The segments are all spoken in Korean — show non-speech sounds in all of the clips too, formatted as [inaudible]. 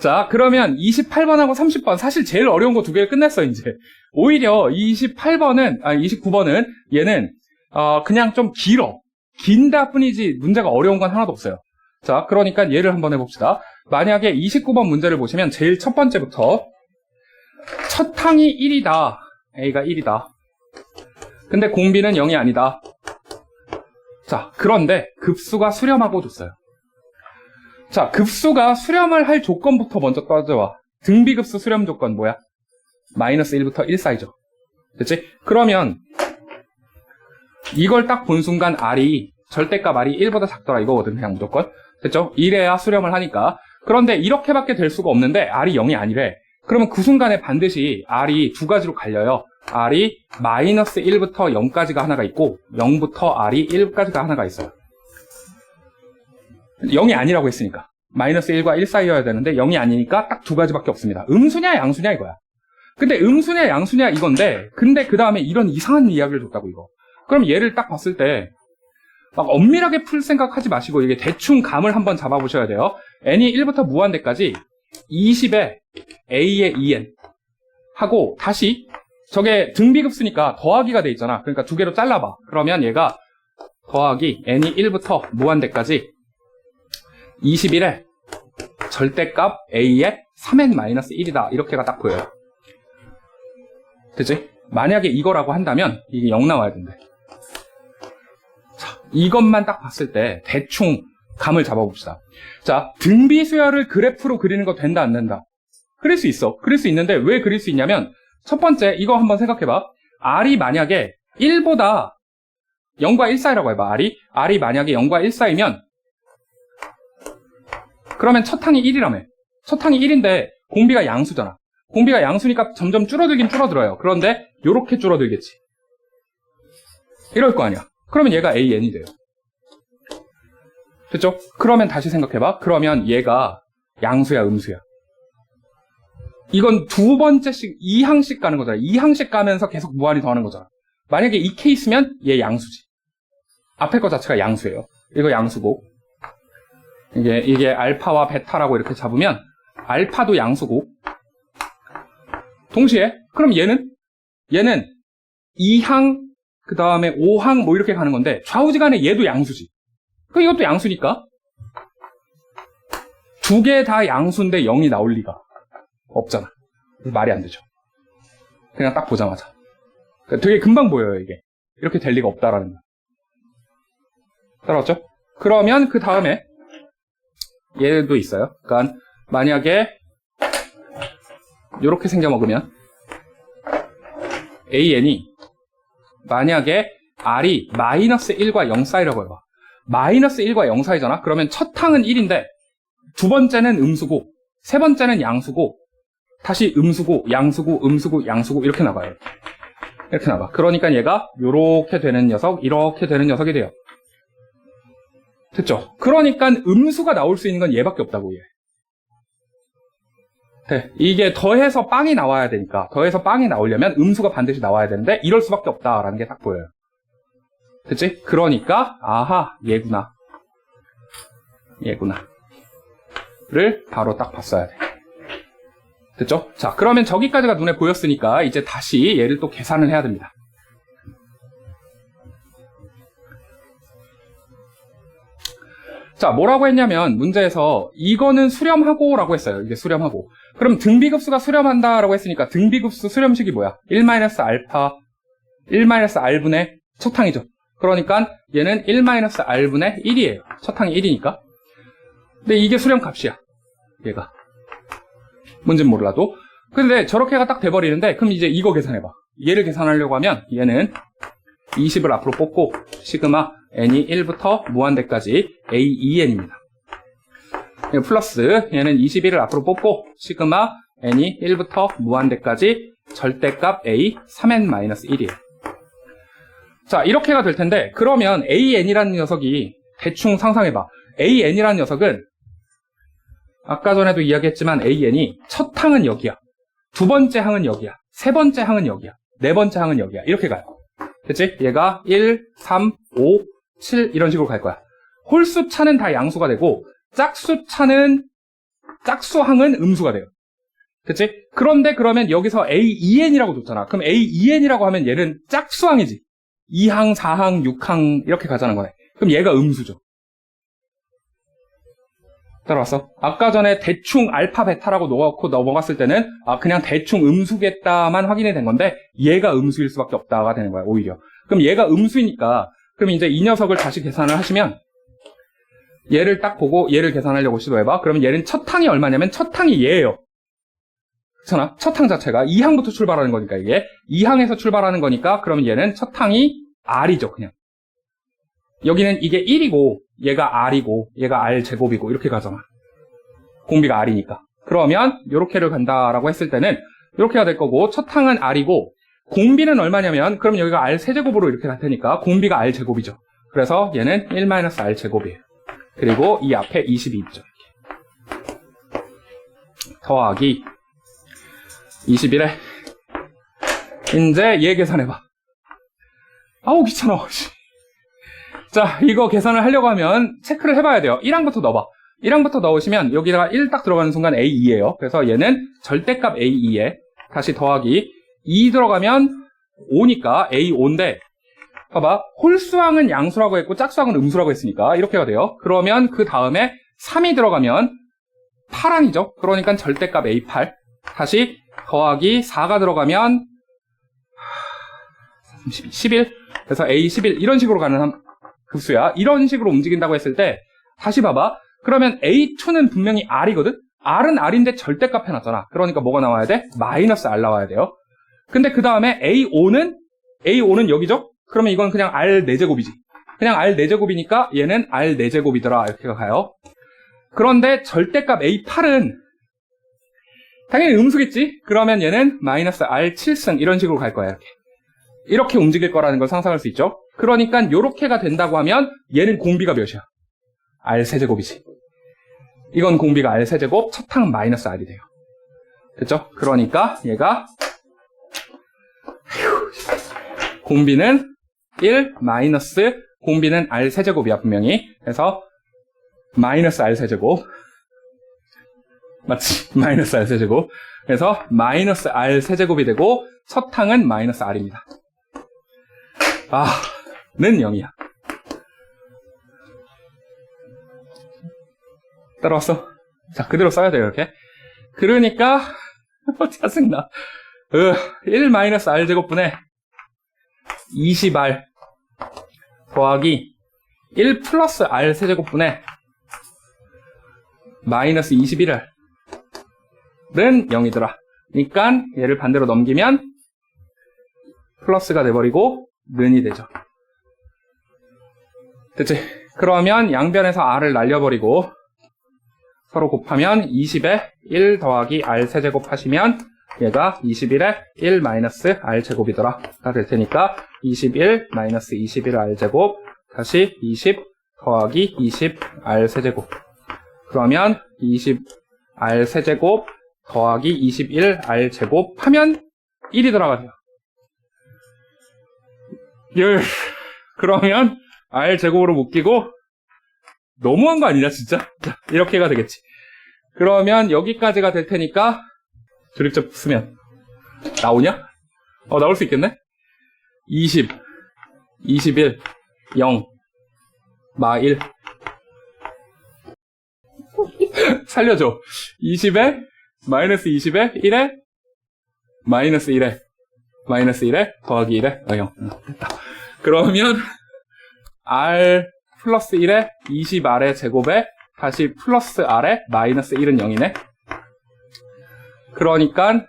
자, 그러면 28번하고 30번 사실 제일 어려운 거 두 개를 끝냈어 이제. 오히려 28번은 아 29번은 얘는 어, 그냥 좀 길어. 긴다 뿐이지 문제가 어려운 건 하나도 없어요. 자, 그러니까 얘를 한번 해봅시다. 만약에 29번 문제를 보시면 제일 첫 번째부터 첫 항이 1이다. A가 1이다. 근데 공비는 0이 아니다. 자, 그런데 급수가 수렴하고 줬어요. 자, 급수가 수렴을 할 조건부터 먼저 따져와. 등비급수 수렴 조건 뭐야? 마이너스 1부터 1 사이죠. 됐지? 그러면 이걸 딱 본 순간 R이 절대값 R이 1보다 작더라 이거거든 그냥 무조건. 됐죠? 이래야 수렴을 하니까. 그런데 이렇게밖에 될 수가 없는데 R이 0이 아니래. 그러면 그 순간에 반드시 R이 두 가지로 갈려요. R이 마이너스 1부터 0까지가 하나가 있고 0부터 R이 1까지가 하나가 있어요. 0이 아니라고 했으니까. 마이너스 1과 1 사이여야 되는데 0이 아니니까 딱 두 가지밖에 없습니다. 음수냐 양수냐 이거야. 근데 음수냐 양수냐 이건데 근데 그 다음에 이런 이상한 이야기를 줬다고 이거. 그럼 얘를 딱 봤을 때 막 엄밀하게 풀 생각하지 마시고 이게 대충 감을 한번 잡아보셔야 돼요. n이 1부터 무한대까지 20에 a의 2n 하고 다시 저게 등비급수니까 더하기가 돼 있잖아. 그러니까 두 개로 잘라봐. 그러면 얘가 더하기 n이 1부터 무한대까지 21에 절대값 a의 3n-1이다. 이렇게가 딱 보여요. 됐지? 만약에 이거라고 한다면 이게 0 나와야 된대. 자, 이것만 딱 봤을 때 대충 감을 잡아봅시다. 자, 등비 수열을 그래프로 그리는 거 된다 안 된다? 그릴 수 있어. 그릴 수 있는데 왜 그릴 수 있냐면 첫 번째 이거 한번 생각해봐. R이 만약에 1보다 0과 1 사이라고 해봐. R이 R이 만약에 0과 1 사이면 그러면 첫 항이 1이라며. 첫 항이 1인데 공비가 양수잖아. 공비가 양수니까 점점 줄어들긴 줄어들어요. 그런데 이렇게 줄어들겠지. 이럴 거 아니야. 그러면 얘가 AN이 돼요. 됐죠? 그러면 다시 생각해봐. 그러면 얘가 양수야, 음수야. 이건 두 번째씩 2항씩 가는 거잖아. 2항씩 가면서 계속 무한히 더하는 거잖아. 만약에 이 케이스면 얘 양수지. 앞에 거 자체가 양수예요. 이거 양수고. 이게, 이게 알파와 베타라고 이렇게 잡으면 알파도 양수고. 동시에, 그럼 얘는? 얘는 2항, 그 다음에 5항 뭐 이렇게 가는 건데 좌우지간에 얘도 양수지. 그 이것도 양수니까 두 개 다 양수인데 0이 나올 리가 없잖아. 말이 안 되죠. 그냥 딱 보자마자. 그러니까 되게 금방 보여요, 이게. 이렇게 될 리가 없다라는 거. 따라왔죠? 그러면 그 다음에 얘도 있어요. 그러니까 만약에 이렇게 생겨 먹으면 AN이 만약에 R이 마이너스 1과 0 사이라고 해봐. 마이너스 1과 0 사이잖아? 그러면 첫 항은 1인데 두 번째는 음수고 세 번째는 양수고 다시 음수고 양수고 음수고 양수고 이렇게 나가요. 이렇게 나가. 그러니까 얘가 이렇게 되는 녀석, 이렇게 되는 녀석이 돼요. 됐죠? 그러니까 음수가 나올 수 있는 건 얘밖에 없다고 얘. 네, 이게 더해서 빵이 나와야 되니까 더해서 빵이 나오려면 음수가 반드시 나와야 되는데 이럴 수밖에 없다라는 게 딱 보여요. 됐지? 그러니까 아하 얘구나. 얘구나. 를 바로 딱 봤어야 돼. 됐죠? 자, 그러면 저기까지가 눈에 보였으니까 이제 다시 얘를 또 계산을 해야 됩니다. 자, 뭐라고 했냐면 문제에서 이거는 수렴하고 라고 했어요. 이게 수렴하고. 그럼 등비급수가 수렴한다 라고 했으니까 등비급수 수렴식이 뭐야? 1-알파 1-r분의 첫 항이죠. 그러니까 얘는 1-r분의 1이에요. 첫 항이 1이니까. 근데 이게 수렴값이야. 얘가. 뭔진 몰라도. 근데 저렇게가 딱 돼버리는데 그럼 이제 이거 계산해봐. 얘를 계산하려고 하면 얘는 20을 앞으로 뽑고 시그마 n이 1부터 무한대까지 a2n입니다. 플러스 얘는 21을 앞으로 뽑고 시그마 n이 1부터 무한대까지 절대값 a 3n-1이에요. 자 이렇게가 될 텐데 그러면 an이라는 녀석이 대충 상상해봐. an이라는 녀석은 아까 전에도 이야기했지만 an이 첫 항은 여기야. 두 번째 항은 여기야. 세 번째 항은 여기야. 네 번째 항은 여기야. 이렇게 가요. 됐지? 얘가 1, 3, 5, 7 이런 식으로 갈 거야. 홀수 차는 다 양수가 되고 짝수 차는 짝수 항은 음수가 돼요. 그치? 그런데 그러면 여기서 A2N이라고 줬잖아. 그럼 A2N이라고 하면 얘는 짝수항이지. 2항, 4항, 6항 이렇게 가자는 거네. 그럼 얘가 음수죠. 따라왔어? 아까 전에 대충 알파, 베타라고 넣고 넘어갔을 때는 아 그냥 대충 음수겠다만 확인이 된 건데 얘가 음수일 수밖에 없다가 되는 거야 오히려. 그럼 얘가 음수이니까 그럼 이제 이 녀석을 다시 계산을 하시면 얘를 딱 보고 얘를 계산하려고 시도해봐. 그러면 얘는 첫 항이 얼마냐면 첫 항이 얘예요. 그렇잖아. 첫항 자체가 2항부터 출발하는 거니까 이게 2항에서 출발하는 거니까 그러면 얘는 첫 항이 R이죠 그냥. 여기는 이게 1이고 얘가 R이고 얘가 R 제곱이고 이렇게 가잖아. 공비가 R이니까. 그러면 요렇게를 간다라고 했을 때는 이렇게가 될 거고 첫 항은 R이고 공비는 얼마냐면 그럼 여기가 R 세제곱으로 이렇게 갈 테니까 공비가 R 제곱이죠. 그래서 얘는 1-R 제곱이에요. 그리고 이 앞에 20이 있죠. 더하기 21에 이제 얘 계산해봐. 아우 귀찮아. 씨. [laughs] 자 이거 계산을 하려고 하면 체크를 해봐야 돼요. 1항부터 넣어봐. 1항부터 넣으시면 여기다가 1 딱 들어가는 순간 A2예요. 그래서 얘는 절대값 A2에 다시 더하기 2 들어가면 5니까 A5인데 봐봐 홀수항은 양수라고 했고 짝수항은 음수라고 했으니까 이렇게가 돼요. 그러면 그 다음에 3이 들어가면 8항이죠. 그러니까 절대값 A8 다시 더하기 4가 들어가면 32, 11 그래서 A11 이런 식으로 가는 함- 급수야. 이런 식으로 움직인다고 했을 때 다시 봐봐. 그러면 A2는 분명히 R이거든? R은 R인데 절대값 해놨잖아. 그러니까 뭐가 나와야 돼? 마이너스 R 나와야 돼요. 근데 그 다음에 A5는 A5는 여기죠? 그러면 이건 그냥 R 4제곱이지. 그냥 R 4제곱이니까 얘는 R 4제곱이더라. 이렇게 가요. 그런데 절대값 A8은 당연히 음수겠지? 그러면 얘는 마이너스 R 7승 이런 식으로 갈 거야. 이렇게. 이렇게 움직일 거라는 걸 상상할 수 있죠? 그러니까 이렇게가 된다고 하면 얘는 공비가 몇이야? R 세제곱이지. 이건 공비가 R 세제곱, 첫 항은 마이너스 R이 돼요. 됐죠? 그러니까 얘가 공비는 1 마이너스 공비는 R 세제곱이야 분명히. 그래서 마이너스 R 세제곱 맞지? [laughs] 마이너스 R 세제곱. 그래서 마이너스 R 세제곱이 되고 첫 항은 마이너스 R입니다. 아, 는 0이야. 따라왔어. 자, 그대로 써야 돼요, 이렇게. 그러니까, [laughs] 어, 짜증나. 으, 1 마이너스 R 제곱분의 20R 더하기 1 플러스 R 세제곱분의 마이너스 21R 는 0이더라. 그러니까 얘를 반대로 넘기면 플러스가 돼버리고 는이 되죠. 됐지? 그러면 양변에서 r을 날려버리고 서로 곱하면 20에 1 더하기 r 세제곱 하시면 얘가 21에 1 마이너스 r 제곱이더라. 가 될 테니까 21 마이너스 21 r 제곱 다시 20 더하기 20 r 세제곱 그러면 20 r 세제곱 더하기 21 r 제곱 하면 1이 들어가세요. 열. 그러면 r 제곱으로 묶이고 너무한 거 아니냐 진짜? 자, 이렇게가 되겠지. 그러면 여기까지가 될 테니까 조립접 쓰면 나오냐? 어 나올 수 있겠네. 20, 21, 0, 마 1. 살려줘. 20에 마이너스 20에 1에 마이너스 1에 마이너스 1에 더하기 1에 어, 0. 응, 됐다. 그러면 r 플러스 1에 20r의 제곱에 다시 플러스 r에 마이너스 1은 0이네. 그러니까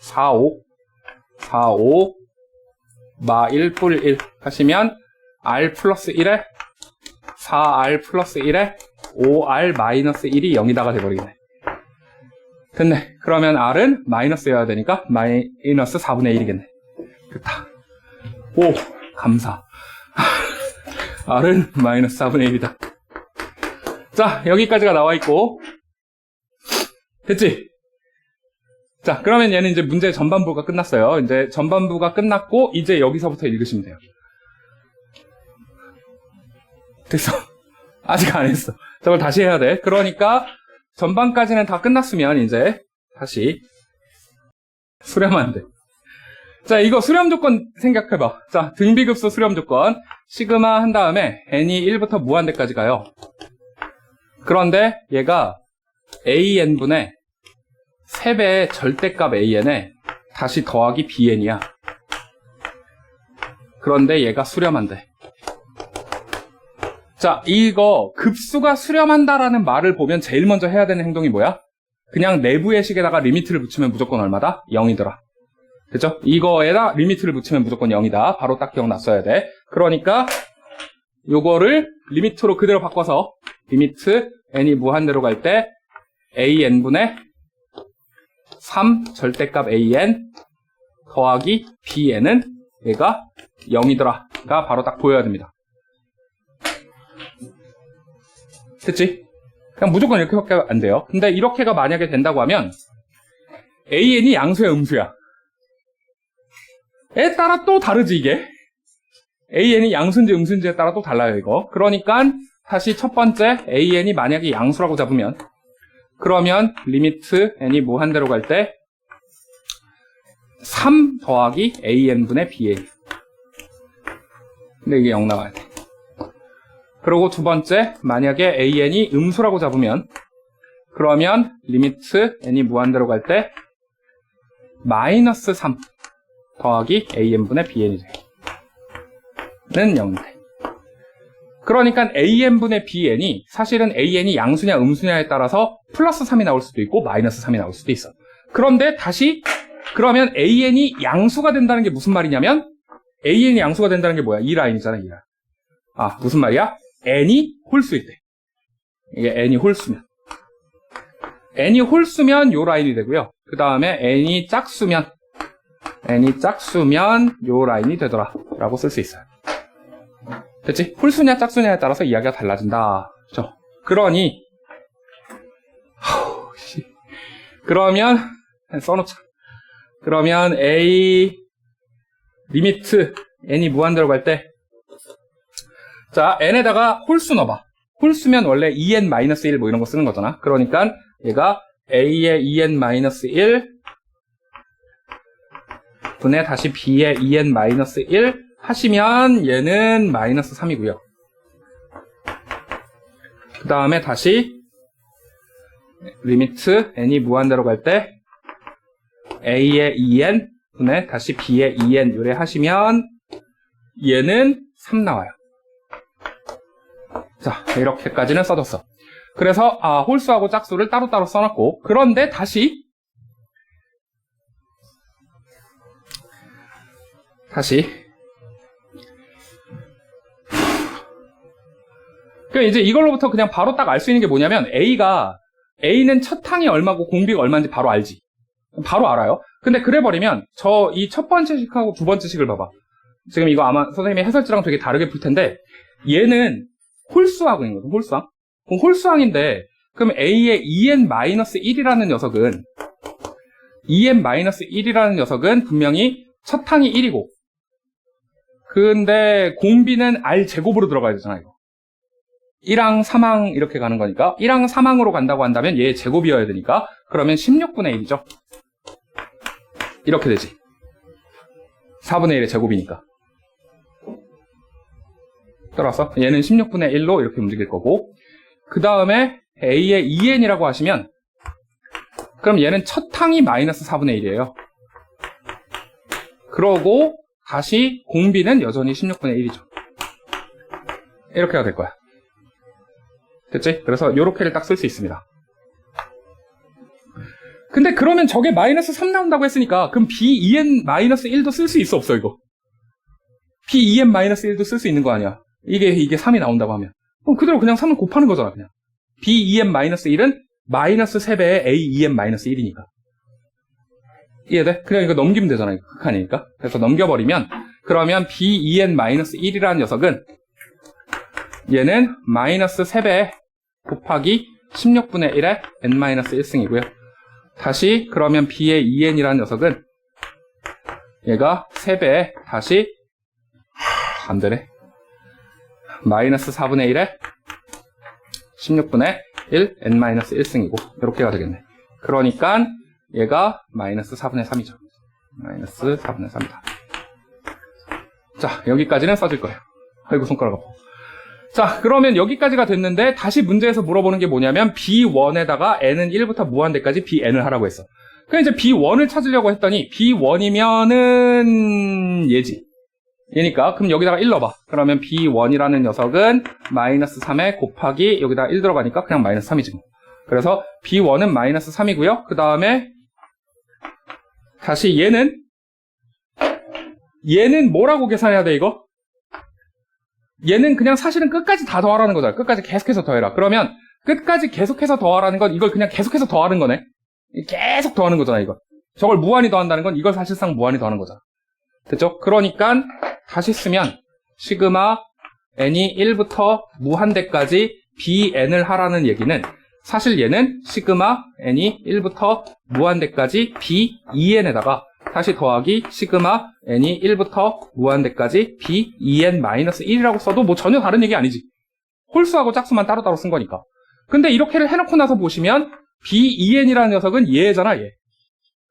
4, 5, 4, 5, 마 1, 뿔1 하시면 r 플러스 1에 4r 플러스 1에 5r 마이너스 1이 0이다가 돼버리겠네. 됐네. 그러면 r은 마이너스여야 되니까 마이너스 4분의 1이겠네. 됐다. 오, 감사. [laughs] r은 마이너스 4분의 1이다. 자, 여기까지가 나와 있고. 됐지? 자, 그러면 얘는 이제 문제 전반부가 끝났어요. 이제 전반부가 끝났고, 이제 여기서부터 읽으시면 돼요. 됐어. [laughs] 아직 안 했어. 저걸 다시 해야 돼. 그러니까 전반까지는 다 끝났으면 이제 다시 수렴하면 돼. 자, 이거 수렴 조건 생각해봐. 자, 등비급수 수렴 조건. 시그마 한 다음에 n이 1부터 무한대까지 가요. 그런데 얘가 an분의 3배의 절대값 an에 다시 더하기 bn이야. 그런데 얘가 수렴한대. 자, 이거 급수가 수렴한다라는 말을 보면 제일 먼저 해야 되는 행동이 뭐야? 그냥 내부의 식에다가 리미트를 붙이면 무조건 얼마다? 0이더라. 그죠? 이거에다 리미트를 붙이면 무조건 0이다. 바로 딱 기억났어야 돼. 그러니까 요거를 리미트로 그대로 바꿔서 리미트 n이 무한대로 갈 때 an분의 3 절대값 an 더하기 bn은 얘가 0이더라가 바로 딱 보여야 됩니다. 됐지? 그냥 무조건 이렇게밖에 안 돼요. 근데 이렇게가 만약에 된다고 하면 an이 양수야 음수야? 에 따라 또 다르지 이게 an이 양수인지 음수인지에 따라 또 달라요 이거 그러니까 다시 첫 번째 an이 만약에 양수라고 잡으면 그러면 리미트 n이 무한대로 갈 때 3 더하기 an분의 bn 근데 이게 0 나와야 돼 그리고 두 번째 만약에 an이 음수라고 잡으면 그러면 리미트 n이 무한대로 갈 때 마이너스 3 더하기 an분의 bn이 돼. 는 0인데. 그러니까 an분의 bn이 사실은 an이 양수냐 음수냐에 따라서 플러스 3이 나올 수도 있고 마이너스 3이 나올 수도 있어. 그런데 다시 그러면 an이 양수가 된다는 게 무슨 말이냐면 an이 양수가 된다는 게 뭐야? 이 라인이잖아, 이 라인. 아, 무슨 말이야? n이 홀수일 때. 이게 n이 홀수면. n이 홀수면 요 라인이 되고요. 그 다음에 n이 짝수면 n이 짝수면 요 라인이 되더라 라고 쓸 수 있어요 됐지? 홀수냐 짝수냐에 따라서 이야기가 달라진다 그죠? 그러니 하우, 씨. 그러면 써놓자 그러면 a 리미트 n이 무한대로 갈 때 자, n에다가 홀수 넣어봐 홀수면 원래 2n-1 뭐 이런 거 쓰는 거잖아 그러니까 얘가 a의 2n-1 분의 다시 b의 2n-1 하시면 얘는 마이너스 3이고요. 그 다음에 다시 리미트 n이 무한대로 갈 때 a의 2n 분의 다시 b의 2n 요래 하시면 얘는 3 나와요. 자 이렇게까지는 써줬어. 그래서 아, 홀수하고 짝수를 따로따로 써놨고 그런데 다시 다시. 그 이제 이걸로부터 그냥 바로 딱 알 수 있는 게 뭐냐면 A가 A는 첫 항이 얼마고 공비가 얼마인지 바로 알지. 바로 알아요. 근데 그래 버리면 저 이 첫 번째 식하고 두 번째 식을 봐봐. 지금 이거 아마 선생님이 해설지랑 되게 다르게 풀 텐데 얘는 홀수항인 거죠. 홀수항. 그럼 홀수항인데 그럼 A의 2n-1이라는 녀석은 2n-1이라는 녀석은 분명히 첫 항이 1이고 근데 공비는 R 제곱으로 들어가야 되잖아요. 1항, 3항 이렇게 가는 거니까 1항, 3항으로 간다고 한다면 얘 제곱이어야 되니까 그러면 16분의 1이죠. 이렇게 되지. 4분의 1의 제곱이니까. 따라서 얘는 16분의 1로 이렇게 움직일 거고 그 다음에 A의 2n이라고 하시면 그럼 얘는 첫 항이 마이너스 4분의 1이에요. 그러고 다시 공비는 여전히 16분의 1이죠. 이렇게가 될 거야. 됐지? 그래서 요렇게를 딱 쓸 수 있습니다. 근데 그러면 저게 마이너스 3 나온다고 했으니까 그럼 B2n-1도 쓸 수 있어 없어 이거? B2n-1도 쓸 수 있는 거 아니야? 이게 이게 3이 나온다고 하면 그럼 그대로 그냥 3을 곱하는 거잖아 그냥 B2n-1은 마이너스 3배의 A2n-1이니까 이해돼? 그냥 이거 넘기면 되잖아요. 극한이니까. 그래서 넘겨버리면 그러면 B2n-1이라는 녀석은 얘는 마이너스 3배 곱하기 16분의 1의 n-1승이고요. 다시 그러면 B의 2n이라는 녀석은 얘가 3배 다시 안 되네. 마이너스 4분의 1의 16분의 1 n-1승이고 이렇게가 되겠네. 그러니까 얘가 마이너스 4분의 3이죠. 마이너스 4분의 3이다. 자, 여기까지는 써줄 거예요. 아이고, 손가락 아파. 자, 그러면 여기까지가 됐는데, 다시 문제에서 물어보는 게 뭐냐면, B1에다가 n은 1부터 무한대까지 bn을 하라고 했어. 그럼 이제 B1을 찾으려고 했더니, B1이면은 얘지. 얘니까, 그럼 여기다가 1 넣어봐. 그러면 B1이라는 녀석은 마이너스 3에 곱하기, 여기다가 1 들어가니까 그냥 마이너스 3이지 뭐. 그래서 B1은 마이너스 3이고요. 그 다음에, 다시 얘는, 얘는 뭐라고 계산해야 돼, 이거? 얘는 그냥 사실은 끝까지 다 더하라는 거잖아. 끝까지 계속해서 더해라. 그러면 끝까지 계속해서 더하라는 건 이걸 그냥 계속해서 더하는 거네. 계속 더하는 거잖아, 이거. 저걸 무한히 더한다는 건 이걸 사실상 무한히 더하는 거잖아. 됐죠? 그러니까 다시 쓰면 시그마 n이 1부터 무한대까지 bn을 하라는 얘기는 사실 얘는 시그마 n이 1부터 무한대까지 b2n에다가 다시 더하기 시그마 n이 1부터 무한대까지 b 2n-1이라고 써도 뭐 전혀 다른 얘기 아니지. 홀수하고 짝수만 따로따로 쓴 거니까. 근데 이렇게를 해놓고 나서 보시면 b 2n이라는 녀석은 얘잖아, 얘.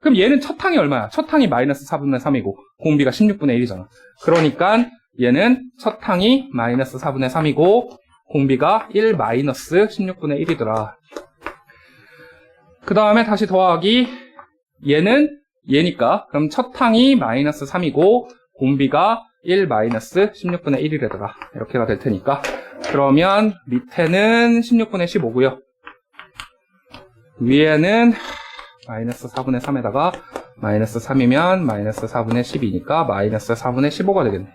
그럼 얘는 첫 항이 얼마야? 첫 항이 마이너스 4분의 3이고 공비가 16분의 1이잖아. 그러니까 얘는 첫 항이 마이너스 4분의 3이고 공비가 1 마이너스 16분의 1이더라. 그 다음에 다시 더하기 얘는 얘니까 그럼 첫 항이 마이너스 3이고 공비가 1 마이너스 16분의 1이래더라. 이렇게가 될 테니까 그러면 밑에는 16분의 15고요. 위에는 마이너스 4분의 3에다가 마이너스 3이면 마이너스 4분의 10이니까 마이너스 4분의 15가 되겠네.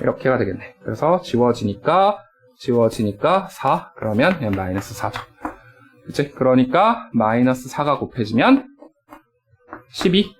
이렇게가 되겠네. 그래서 지워지니까 지워지니까 4 그러면 그냥 마이너스 4죠. 그치? 그러니까 마이너스 4가 곱해지면 细逼。